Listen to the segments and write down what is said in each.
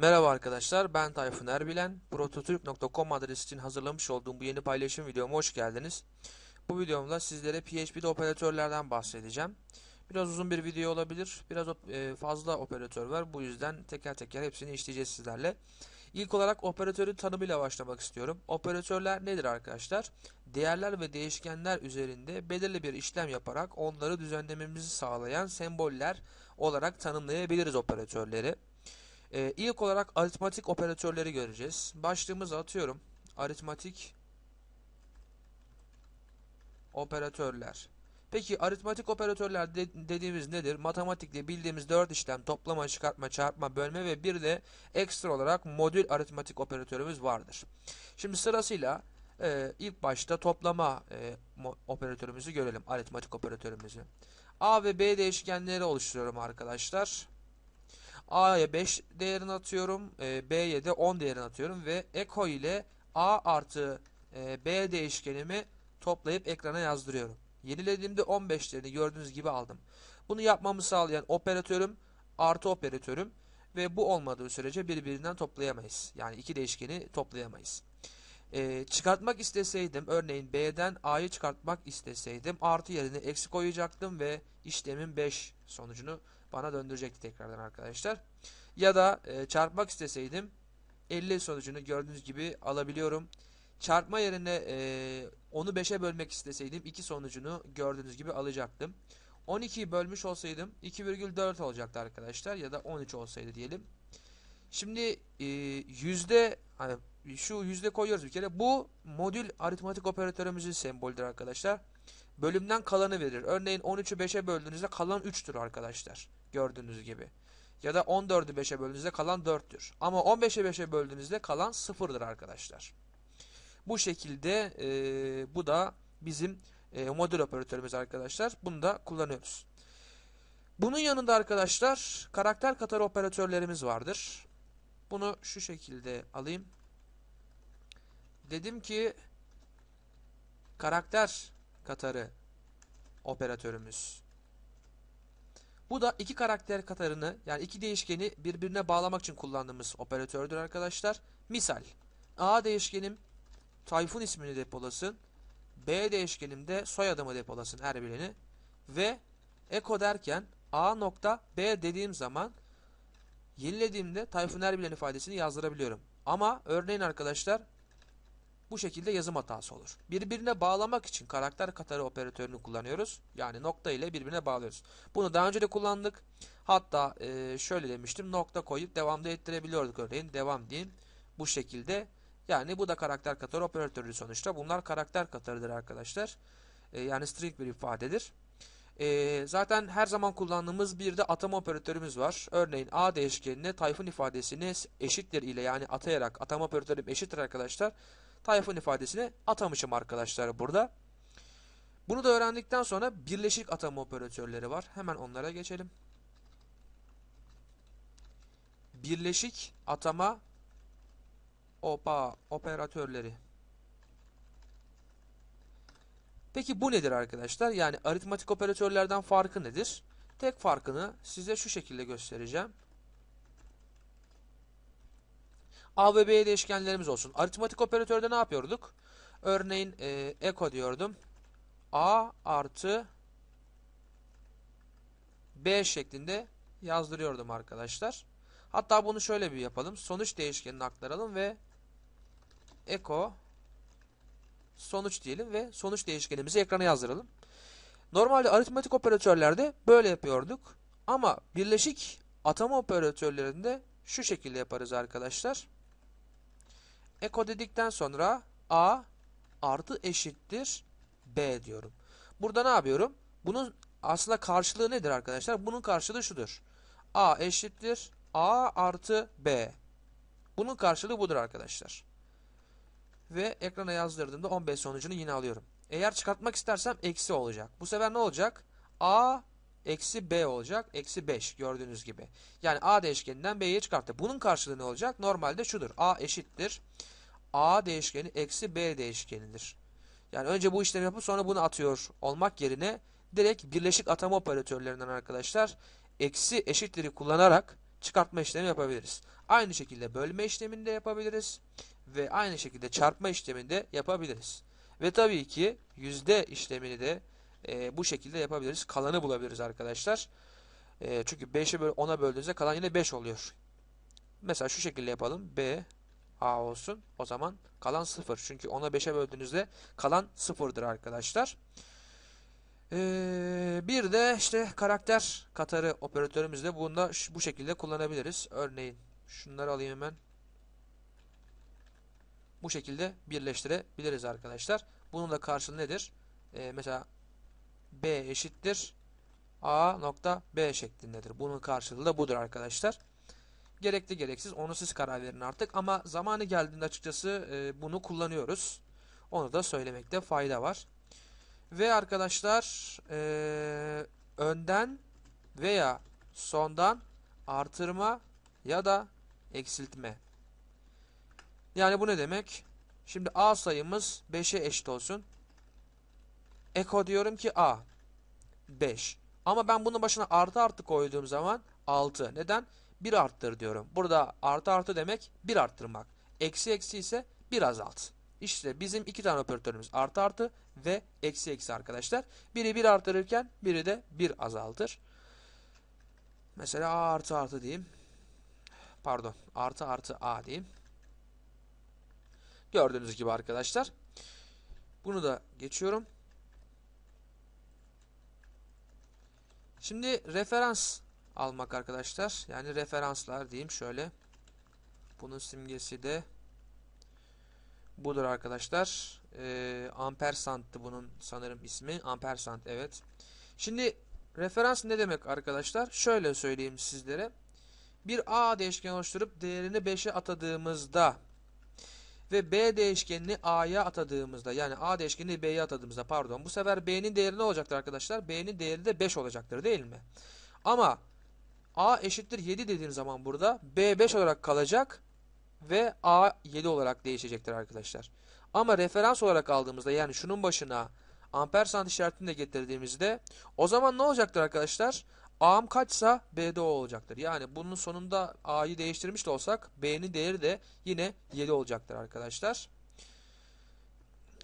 Merhaba arkadaşlar, ben Tayfun Erbilen. Prototürk.com adresi için hazırlamış olduğum bu yeni paylaşım videoma hoş geldiniz. Bu videomda sizlere PHP'de operatörlerden bahsedeceğim. Biraz uzun bir video olabilir, biraz e, fazla operatör var. Bu yüzden teker teker hepsini işleyeceğiz sizlerle. İlk olarak operatörün tanımıyla başlamak istiyorum. Operatörler nedir arkadaşlar? Değerler ve değişkenler üzerinde belirli bir işlem yaparak onları düzenlememizi sağlayan semboller olarak tanımlayabiliriz operatörleri. Ee, ilk olarak aritmatik operatörleri göreceğiz. Başlığımızı atıyorum. Aritmatik operatörler. Peki aritmatik operatörler de dediğimiz nedir? Matematikte bildiğimiz 4 işlem toplama, çıkartma, çarpma, bölme ve bir de ekstra olarak modül aritmatik operatörümüz vardır. Şimdi sırasıyla e, ilk başta toplama e, operatörümüzü görelim. Aritmatik operatörümüzü. A ve B değişkenleri oluşturuyorum arkadaşlar. A'ya 5 değerini atıyorum. E, B'ye de 10 değerini atıyorum. Ve eko ile A artı e, B değişkenimi toplayıp ekrana yazdırıyorum. Yenilediğimde 15 değerini gördüğünüz gibi aldım. Bunu yapmamı sağlayan operatörüm artı operatörüm ve bu olmadığı sürece birbirinden toplayamayız. Yani iki değişkeni toplayamayız. Ee, çıkartmak isteseydim örneğin B'den A'yı çıkartmak isteseydim artı yerine eksi koyacaktım ve işlemin 5 sonucunu bana döndürecekti tekrardan arkadaşlar. Ya da e, çarpmak isteseydim 50 sonucunu gördüğünüz gibi alabiliyorum. Çarpma yerine e, onu 5'e bölmek isteseydim 2 sonucunu gördüğünüz gibi alacaktım. 12'yi bölmüş olsaydım 2,4 olacaktı arkadaşlar ya da 13 olsaydı diyelim. Şimdi e, yüzde hani şu yüzde koyuyoruz bir kere. Bu modül aritmatik operatörümüzün sembolüdür arkadaşlar. Bölümden kalanı verir. Örneğin 13'ü 5'e böldüğünüzde kalan 3'tür arkadaşlar. Gördüğünüz gibi. Ya da 14'ü 5'e böldüğünüzde kalan 4'tür. Ama 15'e 5'e böldüğünüzde kalan 0'dır arkadaşlar. Bu şekilde e, bu da bizim e, modül operatörümüz arkadaşlar. Bunu da kullanıyoruz. Bunun yanında arkadaşlar karakter katarı operatörlerimiz vardır. Bunu şu şekilde alayım. Dedim ki karakter katarı operatörümüz. Bu da iki karakter katarını yani iki değişkeni birbirine bağlamak için kullandığımız operatördür arkadaşlar. Misal A değişkenim Tayfun ismini depolasın. B değişkenimde soyadımı depolasın her birini. Ve eko derken A nokta B dediğim zaman yenilediğimde Tayfun Erbilen ifadesini yazdırabiliyorum. Ama örneğin arkadaşlar bu şekilde yazım hatası olur. Birbirine bağlamak için karakter katarı operatörünü kullanıyoruz. Yani nokta ile birbirine bağlıyoruz. Bunu daha önce de kullandık. Hatta e, şöyle demiştim nokta koyup devamda ettirebiliyorduk örneğin. Devam diyeyim. Bu şekilde. Yani bu da karakter katarı operatörü sonuçta. Bunlar karakter katarıdır arkadaşlar. E, yani string bir ifadedir. E, zaten her zaman kullandığımız bir de atama operatörümüz var. Örneğin a değişkenine tayfun ifadesini eşittir ile yani atayarak atama operatörüm eşittir arkadaşlar. Tayfun ifadesini atamışım arkadaşlar burada. Bunu da öğrendikten sonra birleşik atama operatörleri var. Hemen onlara geçelim. Birleşik atama opa operatörleri. Peki bu nedir arkadaşlar? Yani aritmatik operatörlerden farkı nedir? Tek farkını size şu şekilde göstereceğim. A ve B değişkenlerimiz olsun. Aritmatik operatörde ne yapıyorduk? Örneğin e, eko diyordum. A artı B şeklinde yazdırıyordum arkadaşlar. Hatta bunu şöyle bir yapalım. Sonuç değişkenini aktaralım ve eko sonuç diyelim ve sonuç değişkenimizi ekrana yazdıralım. Normalde aritmatik operatörlerde böyle yapıyorduk. Ama birleşik atama operatörlerinde şu şekilde yaparız arkadaşlar. Eko dedikten sonra A artı eşittir B diyorum. Burada ne yapıyorum? Bunun aslında karşılığı nedir arkadaşlar? Bunun karşılığı şudur. A eşittir A artı B. Bunun karşılığı budur arkadaşlar. Ve ekrana yazdırdığımda 15 sonucunu yine alıyorum. Eğer çıkartmak istersem eksi olacak. Bu sefer ne olacak? A eksi B olacak. Eksi 5 gördüğünüz gibi. Yani A değişkeninden B'yi çıkarttı. Bunun karşılığı ne olacak? Normalde şudur. A eşittir. A değişkeni eksi B değişkenidir. Yani önce bu işlemi yapıp sonra bunu atıyor olmak yerine direkt birleşik atama operatörlerinden arkadaşlar eksi eşitleri kullanarak çıkartma işlemi yapabiliriz. Aynı şekilde bölme işlemini de yapabiliriz. Ve aynı şekilde çarpma işlemini de yapabiliriz. Ve tabii ki yüzde işlemini de e, bu şekilde yapabiliriz. Kalanı bulabiliriz arkadaşlar. E, çünkü 5'e böl 10'a böldüğünüzde kalan yine 5 oluyor. Mesela şu şekilde yapalım. B A olsun. O zaman kalan 0. Çünkü 10'a 5'e böldüğünüzde kalan 0'dır arkadaşlar. Ee, bir de işte karakter katarı operatörümüzde bunu da bu şekilde kullanabiliriz. Örneğin şunları alayım hemen. Bu şekilde birleştirebiliriz arkadaşlar. Bunun da karşılığı nedir? Ee, mesela B eşittir A nokta B şeklindedir. Bunun karşılığı da budur arkadaşlar. Gerekli gereksiz onu siz karar verin artık. Ama zamanı geldiğinde açıkçası e, bunu kullanıyoruz. Onu da söylemekte fayda var. Ve arkadaşlar e, önden veya sondan artırma ya da eksiltme. Yani bu ne demek? Şimdi A sayımız 5'e eşit olsun. Eko diyorum ki A 5. Ama ben bunun başına artı artı koyduğum zaman 6. Neden? 1 arttır diyorum. Burada artı artı demek 1 arttırmak. Eksi eksi ise 1 azalt. İşte bizim iki tane operatörümüz artı artı ve eksi eksi arkadaşlar. Biri 1 artırırken biri de 1 azaltır. Mesela A artı artı diyeyim. Pardon artı artı A diyeyim. Gördüğünüz gibi arkadaşlar. Bunu da geçiyorum. Şimdi referans almak arkadaşlar. Yani referanslar diyeyim şöyle. Bunun simgesi de budur arkadaşlar. Ee, ampersand'tı bunun sanırım ismi. Ampersand evet. Şimdi referans ne demek arkadaşlar? Şöyle söyleyeyim sizlere. Bir A değişken oluşturup değerini 5'e atadığımızda ve B değişkenini A'ya atadığımızda yani A değişkenini B'ye atadığımızda pardon bu sefer B'nin değeri ne olacaktır arkadaşlar? B'nin değeri de 5 olacaktır değil mi? Ama A eşittir 7 dediğim zaman burada B 5 olarak kalacak ve A 7 olarak değişecektir arkadaşlar. Ama referans olarak aldığımızda yani şunun başına ampersand işaretini de getirdiğimizde o zaman ne olacaktır arkadaşlar? A'm kaçsa B'de o olacaktır. Yani bunun sonunda A'yı değiştirmiş de olsak B'nin değeri de yine 7 olacaktır arkadaşlar.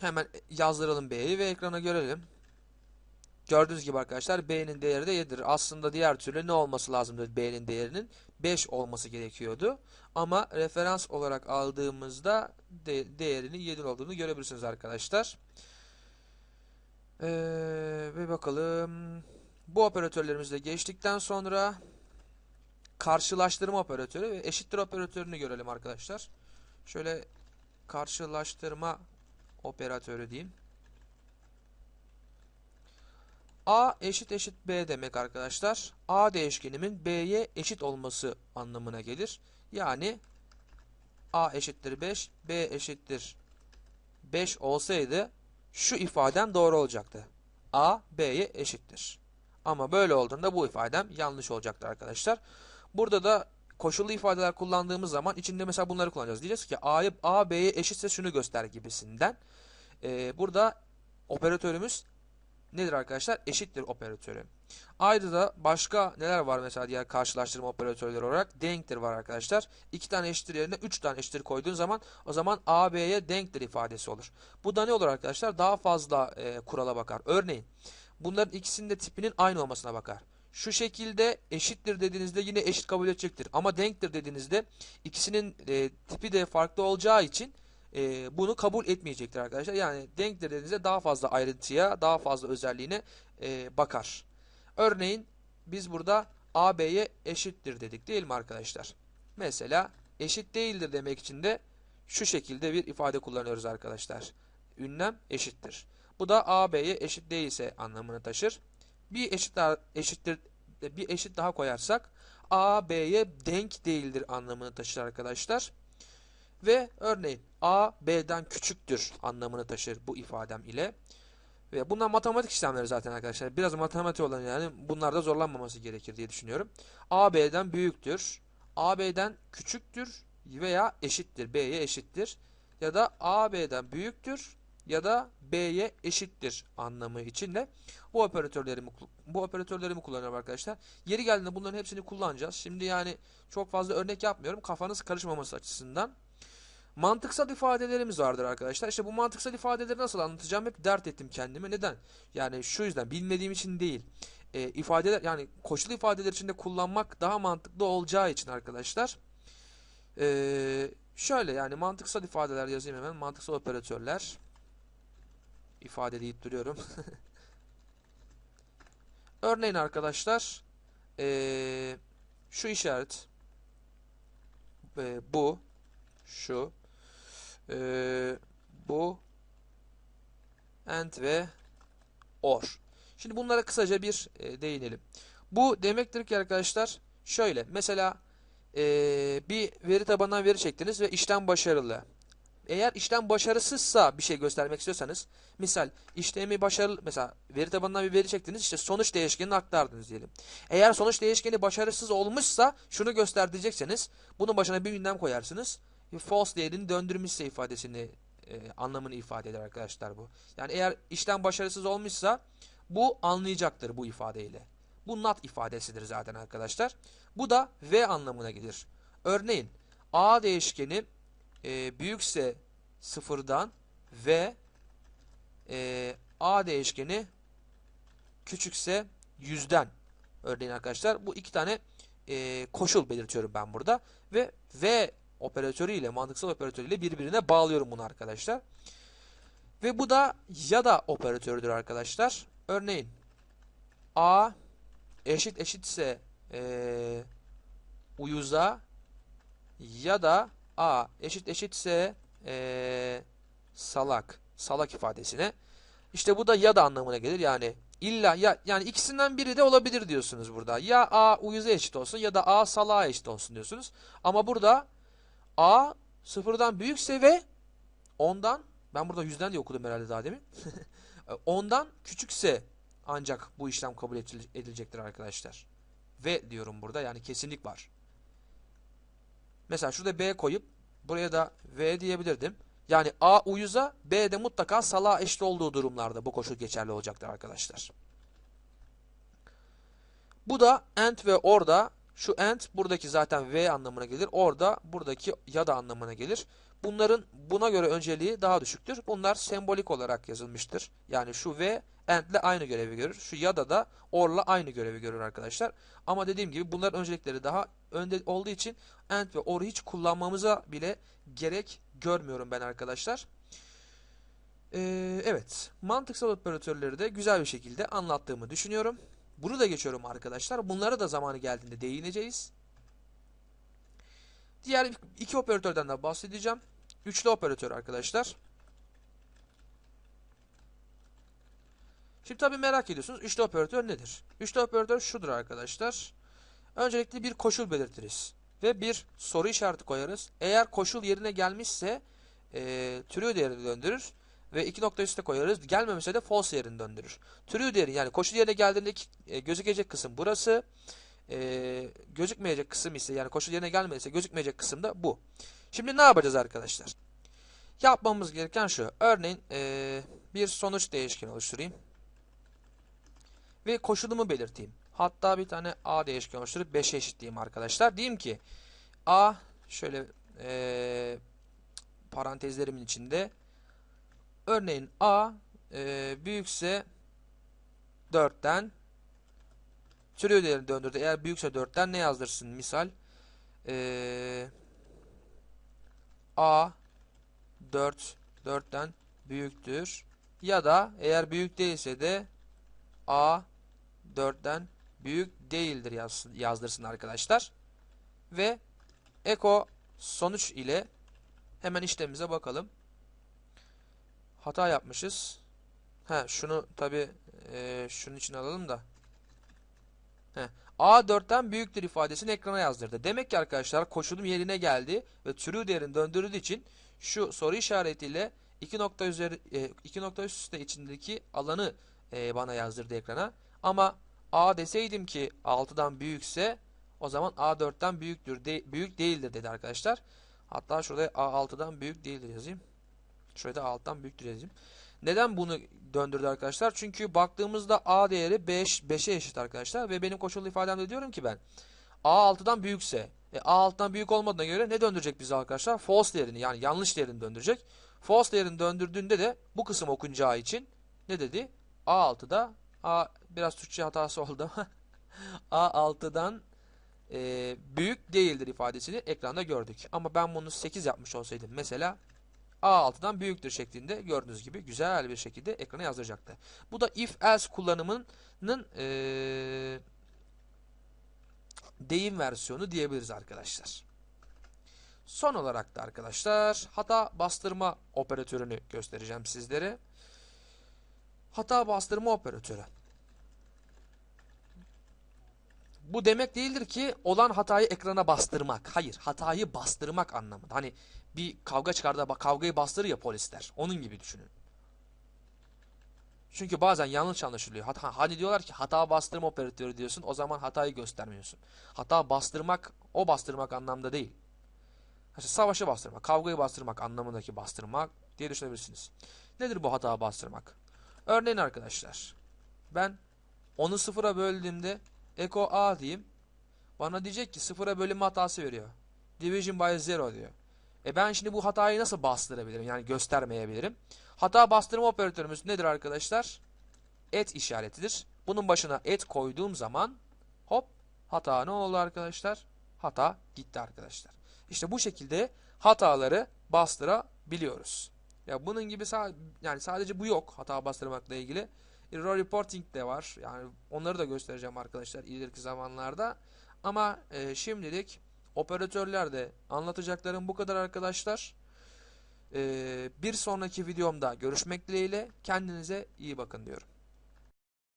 Hemen yazdıralım B'yi ve ekrana görelim. Gördüğünüz gibi arkadaşlar B'nin değeri de 7'dir. Aslında diğer türlü ne olması lazımdı B'nin değerinin? 5 olması gerekiyordu. Ama referans olarak aldığımızda de değerinin 7 olduğunu görebilirsiniz arkadaşlar. Ee, ve bakalım. Bu operatörlerimizi de geçtikten sonra karşılaştırma operatörü ve eşittir operatörünü görelim arkadaşlar. Şöyle karşılaştırma operatörü diyeyim. A eşit eşit B demek arkadaşlar. A değişkenimin B'ye eşit olması anlamına gelir. Yani A eşittir 5, B eşittir 5 olsaydı şu ifadem doğru olacaktı. A B'ye eşittir. Ama böyle olduğunda bu ifadem yanlış olacaktır arkadaşlar. Burada da koşullu ifadeler kullandığımız zaman içinde mesela bunları kullanacağız. Diyeceğiz ki A'yı A B'ye eşitse şunu göster gibisinden. Ee, burada operatörümüz nedir arkadaşlar? Eşittir operatörü. Ayrıca başka neler var mesela diğer karşılaştırma operatörleri olarak? Denktir var arkadaşlar. İki tane eşittir yerine üç tane eşittir koyduğun zaman o zaman A, B'ye denktir ifadesi olur. Bu da ne olur arkadaşlar? Daha fazla e, kurala bakar. Örneğin bunların ikisinin de tipinin aynı olmasına bakar. Şu şekilde eşittir dediğinizde yine eşit kabul edecektir. Ama denktir dediğinizde ikisinin e, tipi de farklı olacağı için e, bunu kabul etmeyecektir arkadaşlar. Yani denktir dediğinizde daha fazla ayrıntıya, daha fazla özelliğine e, bakar. Örneğin biz burada AB'ye eşittir dedik değil mi arkadaşlar? Mesela eşit değildir demek için de şu şekilde bir ifade kullanıyoruz arkadaşlar. Ünlem eşittir. Bu da AB'ye eşit değilse anlamını taşır. Bir eşit daha, eşittir bir eşit daha koyarsak A B'ye denk değildir anlamını taşır arkadaşlar. Ve örneğin A B'den küçüktür anlamını taşır bu ifadem ile. Ve bunlar matematik işlemleri zaten arkadaşlar. Biraz matematik olan yani bunlarda zorlanmaması gerekir diye düşünüyorum. A B'den büyüktür. A B'den küçüktür veya eşittir. B'ye eşittir. Ya da A B'den büyüktür ya da B'ye eşittir anlamı için de bu operatörlerimi bu operatörlerimi kullanıyorum arkadaşlar. Yeri geldiğinde bunların hepsini kullanacağız. Şimdi yani çok fazla örnek yapmıyorum. Kafanız karışmaması açısından. Mantıksal ifadelerimiz vardır arkadaşlar. İşte bu mantıksal ifadeleri nasıl anlatacağım hep dert ettim kendime. Neden? Yani şu yüzden bilmediğim için değil. E, ifadeler yani koşul ifadeler içinde kullanmak daha mantıklı olacağı için arkadaşlar. E, şöyle yani mantıksal ifadeler yazayım hemen. Mantıksal operatörler. İfade deyip duruyorum. Örneğin arkadaşlar e, şu işaret e, bu şu ee, bu and ve or. Şimdi bunlara kısaca bir e, değinelim. Bu demektir ki arkadaşlar şöyle mesela e, bir veri tabanından veri çektiniz ve işlem başarılı. Eğer işlem başarısızsa bir şey göstermek istiyorsanız misal işlemi başarılı mesela veri tabanından bir veri çektiniz işte sonuç değişkenini aktardınız diyelim. Eğer sonuç değişkeni başarısız olmuşsa şunu göster diyecekseniz bunun başına bir ünlem koyarsınız false değerini döndürmüşse ifadesini e, anlamını ifade eder arkadaşlar bu. Yani eğer işlem başarısız olmuşsa bu anlayacaktır bu ifadeyle. Bu not ifadesidir zaten arkadaşlar. Bu da v anlamına gelir. Örneğin a değişkeni e, büyükse sıfırdan ve e, a değişkeni küçükse yüzden örneğin arkadaşlar bu iki tane e, koşul belirtiyorum ben burada ve v operatörü ile mantıksal operatörü ile birbirine bağlıyorum bunu arkadaşlar. Ve bu da ya da operatörüdür arkadaşlar. Örneğin A eşit eşitse e, uyuza ya da A eşit eşitse e, salak salak ifadesine. İşte bu da ya da anlamına gelir. Yani illa ya yani ikisinden biri de olabilir diyorsunuz burada. Ya A uyuza eşit olsun ya da A salağa eşit olsun diyorsunuz. Ama burada A sıfırdan büyükse ve ondan ben burada yüzden diye okudum herhalde daha demin. ondan küçükse ancak bu işlem kabul edilecektir arkadaşlar. Ve diyorum burada yani kesinlik var. Mesela şurada B koyup buraya da V diyebilirdim. Yani A uyuza B de mutlaka sala eşit olduğu durumlarda bu koşul geçerli olacaktır arkadaşlar. Bu da and ve orada şu and buradaki zaten v anlamına gelir. Orada buradaki ya da anlamına gelir. Bunların buna göre önceliği daha düşüktür. Bunlar sembolik olarak yazılmıştır. Yani şu v and ile aynı görevi görür. Şu ya da da orla aynı görevi görür arkadaşlar. Ama dediğim gibi bunların öncelikleri daha önde olduğu için and ve or'u hiç kullanmamıza bile gerek görmüyorum ben arkadaşlar. Ee, evet. Mantıksal operatörleri de güzel bir şekilde anlattığımı düşünüyorum. Bunu da geçiyorum arkadaşlar. Bunlara da zamanı geldiğinde değineceğiz. Diğer iki operatörden de bahsedeceğim. Üçlü operatör arkadaşlar. Şimdi tabii merak ediyorsunuz. Üçlü operatör nedir? Üçlü operatör şudur arkadaşlar. Öncelikle bir koşul belirtiriz. Ve bir soru işareti koyarız. Eğer koşul yerine gelmişse e, true değerini döndürür ve iki nokta üstte koyarız. Gelmemişse de false yerini döndürür. True değeri yani koşul yerine geldiğinde e, gözükecek kısım burası. E, gözükmeyecek kısım ise yani koşul yerine gelmediyse gözükmeyecek kısım da bu. Şimdi ne yapacağız arkadaşlar? Yapmamız gereken şu. Örneğin e, bir sonuç değişkeni oluşturayım. Ve koşulumu belirteyim. Hatta bir tane a değişken oluşturup 5'e eşitleyeyim arkadaşlar. Diyeyim ki a şöyle e, parantezlerimin içinde Örneğin A e, büyükse 4'ten türev değerini döndürdü. Eğer büyükse 4'ten ne yazdırsın? Misal e, A 4 4'ten büyüktür. Ya da eğer büyük değilse de A 4'ten büyük değildir yazsın, yazdırsın arkadaşlar. Ve eko sonuç ile hemen işlemimize bakalım hata yapmışız. Ha şunu tabi e, şunun için alalım da. He. A4'ten büyüktür ifadesini ekrana yazdırdı. Demek ki arkadaşlar koşulum yerine geldi ve true değerini döndürdüğü için şu soru işaretiyle iki nokta üzeri e, iki nokta üst içindeki alanı e, bana yazdırdı ekrana. Ama A deseydim ki 6'dan büyükse o zaman A4'ten büyüktür de, büyük değildir dedi arkadaşlar. Hatta şurada A6'dan büyük değildir yazayım. Şurayı da alttan büyüktür yazayım. Neden bunu döndürdü arkadaşlar? Çünkü baktığımızda A değeri 5 5'e eşit arkadaşlar ve benim koşullu ifademde diyorum ki ben A 6'dan büyükse e, A 6'dan büyük olmadığına göre ne döndürecek bize arkadaşlar? False değerini yani yanlış değerini döndürecek. False değerini döndürdüğünde de bu kısım okunacağı için ne dedi? A6'da A biraz Türkçe hatası oldu ama A6'dan e, büyük değildir ifadesini ekranda gördük. Ama ben bunu 8 yapmış olsaydım mesela A6'dan büyüktür şeklinde gördüğünüz gibi güzel bir şekilde ekrana yazdıracaktı. Bu da if else kullanımının e, deyim versiyonu diyebiliriz arkadaşlar. Son olarak da arkadaşlar hata bastırma operatörünü göstereceğim sizlere. Hata bastırma operatörü. Bu demek değildir ki olan hatayı ekrana bastırmak. Hayır, hatayı bastırmak anlamında. Hani bir kavga çıkardı, kavgayı bastırır ya polisler. Onun gibi düşünün. Çünkü bazen yanlış anlaşılıyor. Hani diyorlar ki hata bastırma operatörü diyorsun, o zaman hatayı göstermiyorsun. Hata bastırmak, o bastırmak anlamda değil. İşte savaşı bastırmak, kavgayı bastırmak anlamındaki bastırmak diye düşünebilirsiniz. Nedir bu hata bastırmak? Örneğin arkadaşlar, ben onu sıfıra böldüğümde Echo A diyeyim. Bana diyecek ki sıfıra bölünme hatası veriyor. Division by zero diyor. E ben şimdi bu hatayı nasıl bastırabilirim? Yani göstermeyebilirim. Hata bastırma operatörümüz nedir arkadaşlar? Et işaretidir. Bunun başına et koyduğum zaman hop hata ne oldu arkadaşlar? Hata gitti arkadaşlar. İşte bu şekilde hataları bastırabiliyoruz. Ya bunun gibi yani sadece bu yok hata bastırmakla ilgili. Error reporting de var. Yani onları da göstereceğim arkadaşlar ileriki zamanlarda. Ama e, şimdilik operatörlerde anlatacaklarım bu kadar arkadaşlar. E, bir sonraki videomda görüşmek dileğiyle kendinize iyi bakın diyorum.